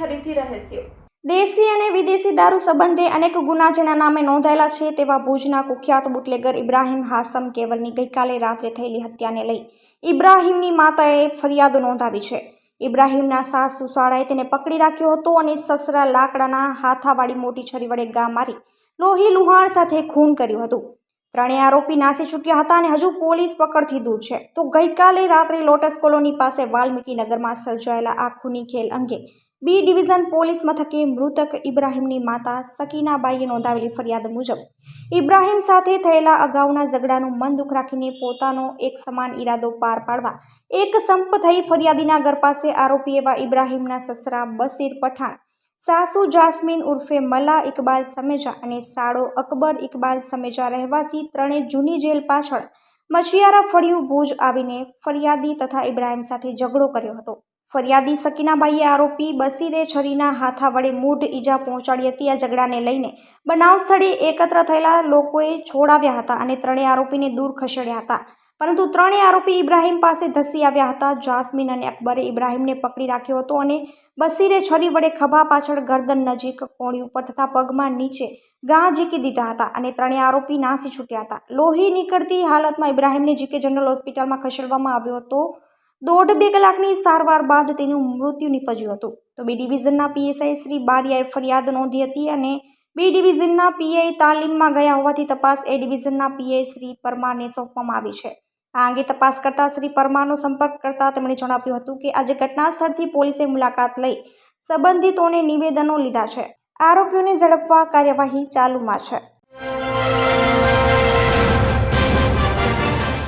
છરીથી રહસ્યો. દેશી અને વિદેશી દારૂ સંબંધે અનેક ગુના જેના નામે નોંધાયેલા છે તેવા ભુજના કુખ્યાત બુટલેગર ઇબ્રાહીમ હાસમ કેવલની ગઈકાલે રાત્રે થયેલી હત્યાને લઈ ઇબ્રાહીમની માતાએ ફરિયાદ નોંધાવી છે. ઇબ્રાહિમના સાસુ શાળાએ તેને પકડી રાખ્યો હતો અને સસરા લાકડાના હાથાવાળી મોટી છરી વડે ગા મારી લોહી લુહાણ સાથે ખૂન કર્યું હતું. ત્રણેય આરોપી નાસી છૂટ્યા હતા અને હજુ પોલીસ પકડથી દૂર છે. તો ગઈકાલે રાત્રે લોટસ કોલોની પાસે વાલ્મીકી નગરમાં સર્જાયેલા આ ખૂની ખેલ અંગે બી ડિવિઝન પોલીસ મથકે મૃતક ઇબ્રાહિમની માતા સકીનાબાઈએ નોંધાવેલી ફરિયાદ મુજબ, ઇબ્રાહિમ સાથે થયેલા અગાઉના ઝઘડાનું મન દુઃખ રાખીને પોતાનો એક સમાન ઈરાદો પાર પાડવા, એક સંપ થઈ ફરિયાદીના ઘર પાસે આરોપી એવા ઇબ્રાહીમના સસરા બસીર પઠાણ સાસુ જાસ્મીન ઉર્ફે મલા ઇકબાલ સમેજા અને સાળો અકબર ઇકબાલ સમેજા રહેવાસી ત્રણે જૂની જેલ પાછળ મચિયારા ફળિયું ભુજ આવીને ફરિયાદી તથા ઇબ્રાહીમ સાથે ઝઘડો કર્યો હતો. ફરિયાદી સકીનાબાઈએ આરોપી બસીરે છરીના હાથા વડે મૂઢ ઈજા પહોંચાડી હતી. આ ઝઘડાને લઈને બનાવ સ્થળે એકત્ર થયેલા લોકોએ છોડાવ્યા હતા અને ત્રણેય આરોપીને દૂર ખસેડ્યા હતા. પરંતુ ત્રણેય આરોપી ઇબ્રાહિમ પાસે ધસી આવ્યા હતા. જાસ્મીન અને અકબરે ઇબ્રાહીમને પકડી રાખ્યો હતો અને બસીરે છરી વડે ખભા પાછળ ગરદન નજીક કોણી ઉપર તથા પગમાં નીચે ગાં ઝીકી દીધા હતા અને ત્રણેય આરોપી નાસી છૂટ્યા હતા. લોહી નીકળતી હાલતમાં ઇબ્રાહિમને જીકે જનરલ હોસ્પિટલમાં ખસેડવામાં આવ્યો હતો. દોઢ બે કલાકની સારવાર બાદ તેનું મૃત્યુ નીપજ્યું હતું. તો બી ડિવિઝનના પીએસઆઈ શ્રી બારિયાએ ફરિયાદ નોંધી હતી અને બી ડિવિઝનના પીઆઈ તાલીમમાં ગયા હોવાથી તપાસ એ ડિવિઝનના પીઆઈ શ્રી પરમારને સોંપવામાં આવી છે. આ અંગે તપાસ કરતા શ્રી પરમારનો સંપર્ક કરતા તેમણે જણાવ્યું હતું કે આજે ઘટના સ્થળથી પોલીસે મુલાકાત લઈ સંબંધિતોને નિવેદનો લીધા છે. આરોપીઓને ઝડપવા કાર્યવાહી ચાલુમાં છે.